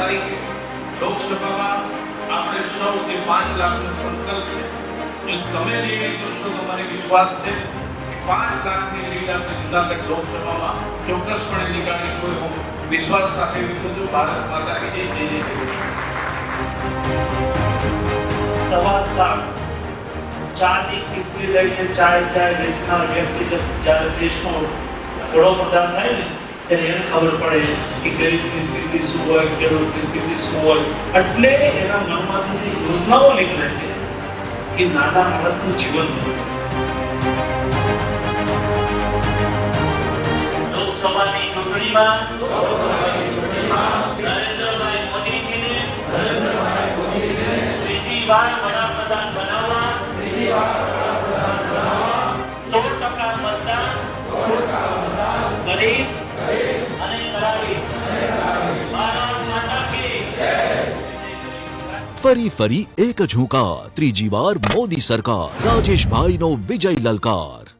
તારીખે લોકસભામાં આપણે સૌ જે પાંચ લાખનો સંકલ્પ છે જો તમે નિર્ણય કરશો તો મને વિશ્વાસ છે કે પાંચ લાખની લીડ આપણે જુનાગઢ લોકસભામાં ચોક્કસપણે નીકાળીશું એવો વિશ્વાસ સાથે વિકું છું ભારત માતા જય જય જય સવાર સાત ચાની કીટલી લઈને ચાય ચાય વેચનાર વ્યક્તિ જ્યારે દેશનો વડોપ્રધાન થાય ને ત્યારે એને ખબર પડે કે ગરીબની સ્થિતિ શું હોય ખેડૂતની સ્થિતિ શું હોય. એટલે એના મનમાંથી જે યોજનાઓ નીકળે છે એ નાના માણસનું જીવન બદલે છે. લોકસભાની ચૂંટણીમાં નરેન્દ્રભાઈ મોદીજીને ત્રીજી વાર વડાપ્રધાન બનાવવા ફરી ફરી એક જ હુંકાર ત્રીજી વાર મોદી સરકાર. રાજેશભાઈનો વિજય લલકાર.